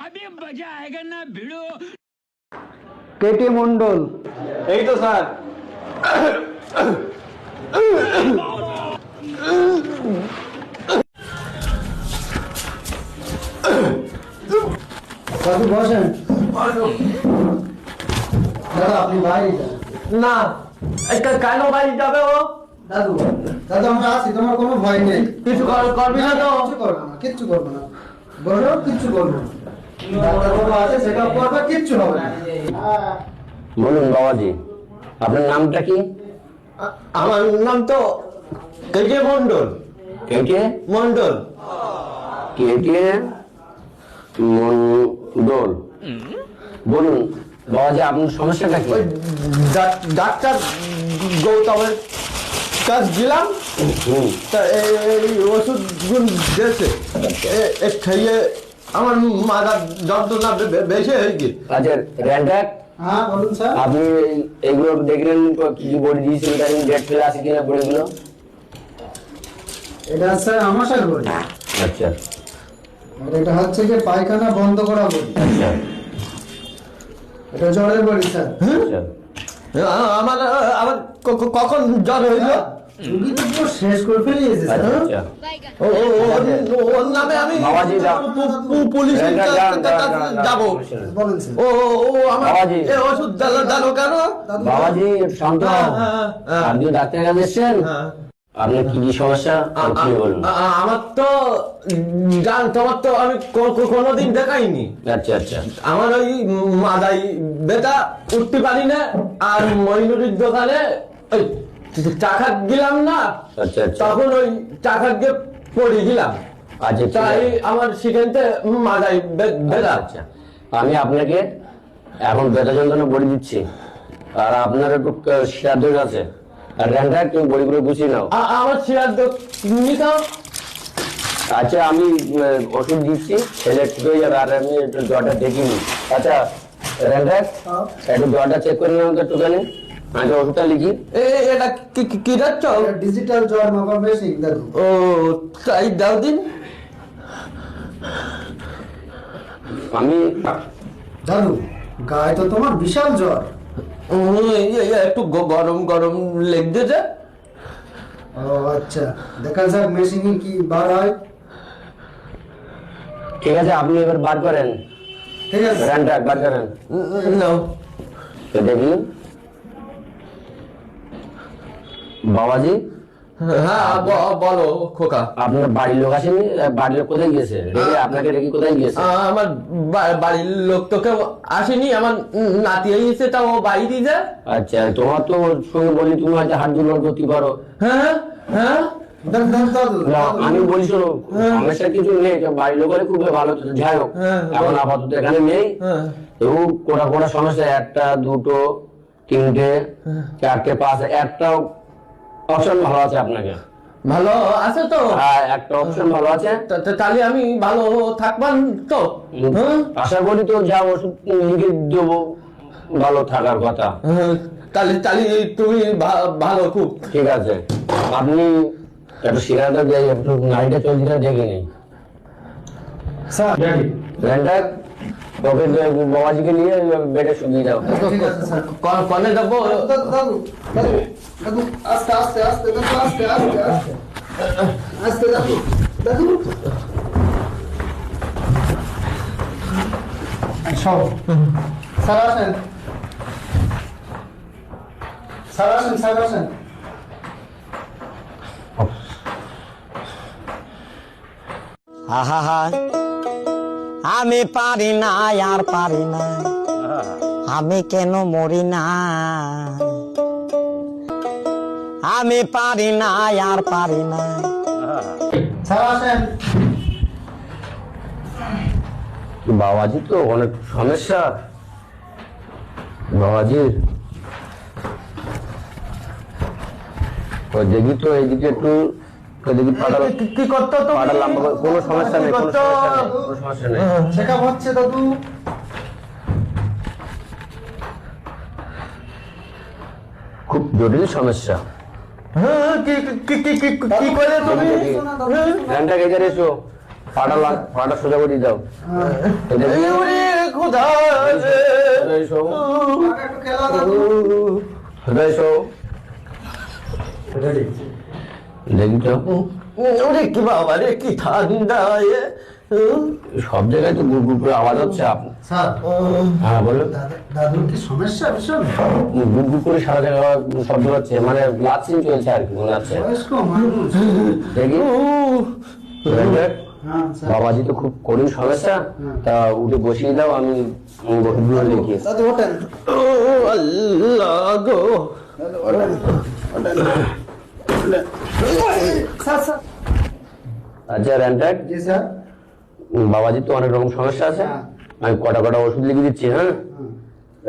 अभी मजा आएगा ना भिड़ो কেটি মন্ডল এই তো স্যার দাদু বসেন দাদা আপনি বাইরে যান না এটা কেন বাড়ি যাবে ও দাদু দাদু আমরা আছি তোমার কোনো ভয় নেই। কিছু কর- করবি না তো? কিচ্ছু করব না কিচ্ছু করব না। বলো কিচ্ছু করব না। ডাক্তার বাবু আছে সেটা করবে কিচ্ছু হবে না। বলুন বাবাজি আপনার নামটা কি? আমার নাম তো কেকে মন্ডল কেটে মন্ডল কেটে মন্ডল বলুন বাবাজি আপনার সমস্যাটা কি? ডাক্তার গৌতমের কাজ দিলাম। তা এই এই ওষুধ গুণ দিয়েছে। খাইয়ে আমার মাথা যন্ত্রণা বেশি হয়ে গিয়ে আচ্ছা র্যান্ডাক হ্যাঁ বলুন স্যার। আপনি এগুলো দেখলেন কি কি বডি দিয়েছিল তাই ডেট ফেলে আছে কিনা বডিগুলো? এটা স্যার আমাশার বলি আচ্ছা। আর এটা হচ্ছে যে পায়খানা বন্ধ করা বলি আচ্ছা। এটা জ্বরের বলি স্যার। আচ্ছা। আ- আমার আমার কখন জ্বর হইল? শেষ করে ফেলিয়েছে ওর নামে আমি যাব। ও আমার ওষুধ দিলো কেন? বাবাজি শান্ত। হ্যাঁ, হ্যাঁ, হ্যাঁ। আপনি ডাক্তার কাছে এসেছেন? হ্যাঁ। আপনার কি কি সমস্যা? আ- কি বলুন। আমার তো জান তোমার তো আমি কোনোদিন দেখাইনি। আচ্ছা আচ্ছা। আমার ওই মাদাই বেটা উঠতে পারি না আর মইনুরির দোকানে ওই টাকা দিলাম না আচ্ছা আচ্ছা। তখন ওই টাকা দিয়ে পড়ে গেলাম। আচ্ছা তাই আমার সেখানতে মাদাই বেটা। আচ্ছা আমি আপনাকে এখন বেতা যন্ত্রণা বড়ি দিচ্ছি আর আপনার একটু শ্রাদ্ধ আছে আর তুমি বড়িগুলো গুছিয়ে নাও। আ- আমার সিরাজ নিত আচ্ছা আমি ওষুধ দিচ্ছি ছেলে ঠিক হয়ে যাবে আর আমি একটু জ্বরটা দেখিনি। আচ্ছা র্যান্ডা একটু জ্বরটা চেক করে নিলাম তো একটুখানি। তো ওষুধটা লিখি। এটা কি- কি- কি যাচ্ছ? ডিজিটাল জ্বর মাপা দাদু ও তাই দাও দিন। আমি দাদু গায়ে তো তোমার বিশাল জ্বর। একটু গরম গরম গরম যা। ও আচ্ছা। দেখেন স্যার মেশিনে কি বার হয়? ঠিক আছে আপনি এবার বার করেন। ঠিক আছে। র্যান্ডা বার করেন। নাও তো দেখি। বাবাজি? হ্যাঁ বলো খোকা। আপনার বাড়ির লোক আসেনি? বাড়ির লোক কোথায় গিয়েছে? আপনাকে রেখে কোথায় গিয়েছে? আমার বাড়ির লোক তো কেউ আসেনি আমার নাতি এসে তাও বাড়ি দিয়ে আচ্ছা তোমার তো সঙ্গে বলি তুমি হয়তো হাত দুর্বল করতে পারো। হ্যাঁ হ্যাঁ দাদু দাদু দাদু না, আমি বলি শোনো সমস্যা কিছু নেই বাড়ির লোক খুবই ভালো যাই হোক হ্যাঁ, এখন আপাতত এখানে নেই। হ্যাঁ। তবু কোটা কোটা সমস্যা একটা দুটো তিনটে চারটে পাঁচ একটা অপশন ভালো আছে আপনাকে। ভালো আছে তো? হ্যাঁ একটা অপশন ভালো আছে। তাহলে আমি ভালো থাকবান তো? হ্যাঁ? আশা করি তো যা ওষুধ দেবো ভালো থাকার কথা। হ্যাঁ, তাহলে তাহলে তুমি ভালো খুব। ঠিক আছে। আপনি একটু সিরাটা দিয়ে একটু নাইটা চলছে দেখে নিন। স্যার। ল্যান্ডার? ওকে বাবাজিকে নিয়ে বেডে শুকিয়ে যাও ঠিক আছে স্যার ক- কনে যাব দাদু দাদু দাদু দাদু আস্তে আস্তে আস্তে দাদু আস্তে আস্তে আস্তে আস্তে দাদু দাদু। সব। স্যার আসেন। স্যার আসেন স্যার আসেন। আহা আমি পারি না আর পারি না। আমি কেন মরি না? আমি পারি না আর পারি না। বাবাজি তো অনেক সমস্যা। বাবাজির ও দেখি তো এইদিকে একটু কি- করতো তো লম্বা কোনো সমস্যা নেই কোনো সমস্যা নেই হচ্ছে দাদু। খুব জটিল সমস্যা। হ্যাঁ, কি কি কি কি কি- কি করে তুমি? হ্যাঁ? এসো। পাটা পাটা সোজা করে দাও এই ওরে দেখি তো ওরে কি বাবা রে কি ঠান্ডা এ। সব জায়গায় তো গুড় গুড় করে আওয়াজ হচ্ছে স্যার হ্যাঁ বলো দাদুর কি সমস্যা ভীষণ? গুড় গুড় করে সারা শব্দ হচ্ছে মানে চলছে আর কি মনে হচ্ছে। দেখি। হ্যাঁ বাবাজি তো খুব কঠিন সমস্যা। তা উঠে বসিয়ে দাও আমি আমি ওষুধগুলো লিখি দাদু ওঠেন। ও আল্লাহ গো। আচ্ছা র্যান্টাক জি স্যার। বাবাজি তো অনেক রকম সমস্যা আছে। হ্যাঁ। আমি কটা কটা ওষুধ লিখে দিচ্ছি হ্যাঁ?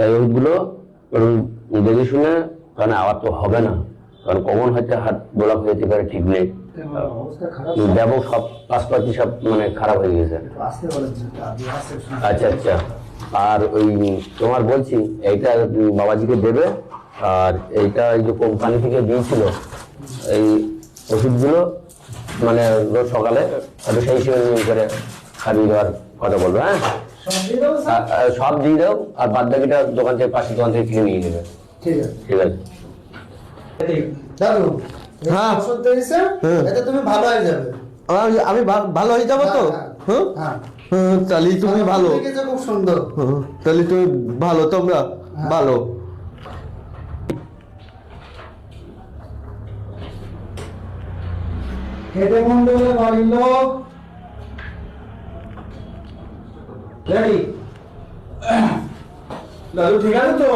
এই ওষুধগুলো দেখে শুনে কারণ আবার তো হবে না। কারণ কখন হয়তো হাত ব্লক হয়ে যেতে পারে ঠিক নেই। ব্যাপক সব পাশপাতি সব মানে খারাপ হয়ে গেছে। আচ্ছা আচ্ছা। আর ওই তোমার বলছি এইটা বাবাজিকে দেবে আর এইটা এই যে কোম্পানি থেকে দিয়েছিল এই ওষুধগুলো মানে রোজ সকালে একটু সেই হিসেবে নিয়ম করে খাইয়ে দেওয়ার কথা বলব হ্যাঁ? সব দিয়ে দাও আর বাদ বাকিটা দোকান থেকে পাশের দোকান থেকে কিনে নিয়ে নেবে। ঠিক আছে। ঠিক আছে? হ্যাঁ। ওষুধ দিয়েছে হ্যাঁ। এতে তুমি ভালো হয়ে যাবে। আমি ভালো হয়ে যাব তো? হ্যাঁ হ্যাঁ। তাহলে তুমি ভালো। খুব সুন্দর। হ্যাঁ, তাহলে তুমি ভালো তোমরা ভালো। খেটে মন্ডলে বাড়ির লোক। রেডি দাদু ঠিক আছে তো?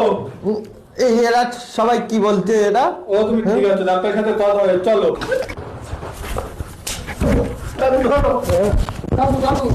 এই এরা সবাই কি বলছে এরা ও তুমি ঠিক আছে ডাক্তারের সাথে কথা হয় চলো। দাদু দাদু দাদু।